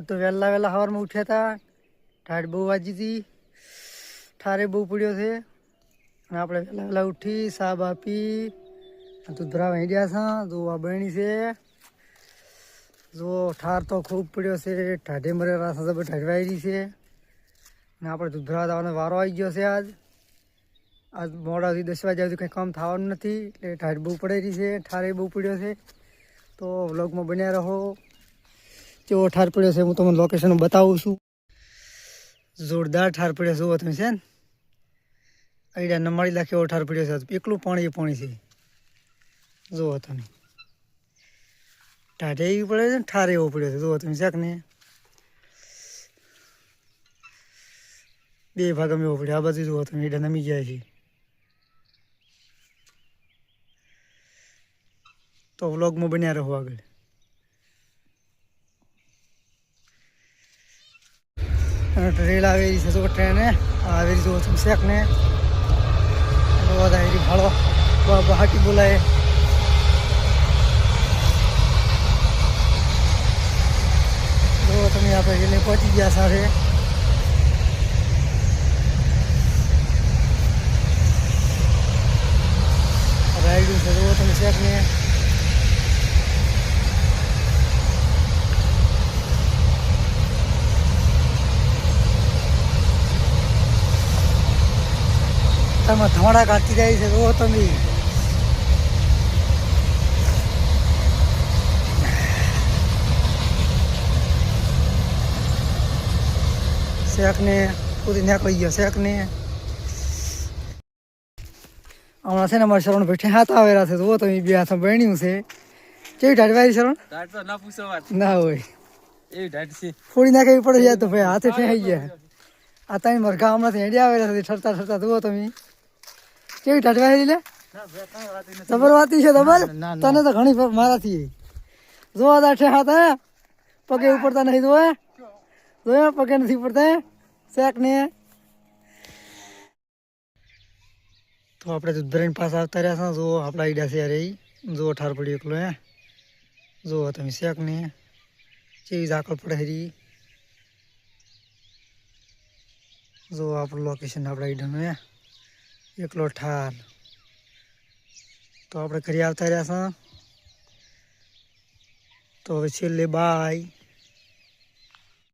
તો વહેલા વહેલા સવારમાં ઉઠ્યા હતા. ઠાઠ બહુ વાજી હતી. ઠારે બહુ પડ્યો છે. અને આપણે વહેલા વહેલા ઉઠી, સાબ આપી. દૂધરા વહેંડ્યા છે. જોવા બહેણી છે. જો ઠાર તો ખૂબ પડ્યો છે. ઠાઢે મરે રાસા જબર ઠાઢવાયેલી છે. અને આપણે દૂધરા જવાનો વારો આવી ગયો છે આજ. આજ મોડા સુધી દસ વાગ્યા સુધી કંઈ કામ થવાનું નથી. એટલે ઠાઢ બહુ પડેલી છે. ઠારે બહુ પડ્યો છે. તો વ્લોગમાં બન્યા રહો. કેવો ઠાર પડ્યો છે હું તમને લોકેશન બતાવું છું. જોરદાર ઠાર પડ્યો છે તમે છે ને. આઈડિયા નમાડી લાખ એવો ઠાર પડ્યો છે. એકલું પાણી પાણી છે. જુઓ તમે. ટાઢે એવી પડે છે ને, ઠાર એવો પડ્યો છે. જુઓ તમે શાક ને બે ભાગ એવો પડ્યો. આ બાજુ જુઓ તમે, આઈડિયા નમી ગયા છે. તો વ્લોગમાં બન્યા રહો આગળ. ટ્રેલ આવેલી છે. જો ટ્રેને આવેલી જો તમે શેક ને બધા એરી ભાળો બાબા હાટી બોલાય. જો તમે આપણે એટલે પહોંચી ગયા સાથે. રાઈડ છે. જો તમે શેક ને ધમાડા કાઢતી જાય છે. તો તમે. શેકને પૂરી નીકળી ગયો શેકને. હમણાં છે ને અમારે શરણ બેઠે હાથ આવેલા છે. જો તમે બે હાથમાં બન્યું છે. કેવી ઢાળવારી શરણ? ઢાઢ તો ના પૂછો વાત. ના હોય. એવી ઢાઢ છે. ફોડી નાખવી પડે યાર તો ભાઈ હાથે ઠેહાઈ ગયા. આ ત્રણ મરઘા હમણાંથી હેડ્યા આવેલા છે. ઠરતા ઠરતા જુઓ તમે. કેવી ઢાઢવારી લે? જબર વાતી છે જબર તને તો ઘણી મારાથી જોવા દા ઠેહા તા પગે ઉપડતા નહીં જોવે? જોયા પગે નથી ઉપડતા શેક ને? તો આપણે દૂધભરીને પાસે આવતા રહ્યા છે જો આપણા ઈડા છે યાર જો ઠાર પડ્યો એકલો હે? જો તમે શેક ને? ચેવી ઝાકળ પડે હરી જો આપણું લોકેશન આપણા ઈડાનું હે? એકલો ઠાર. તો આપણે ઘરે આવતા રહ્યા છે તો હવે છેલ્લે બાય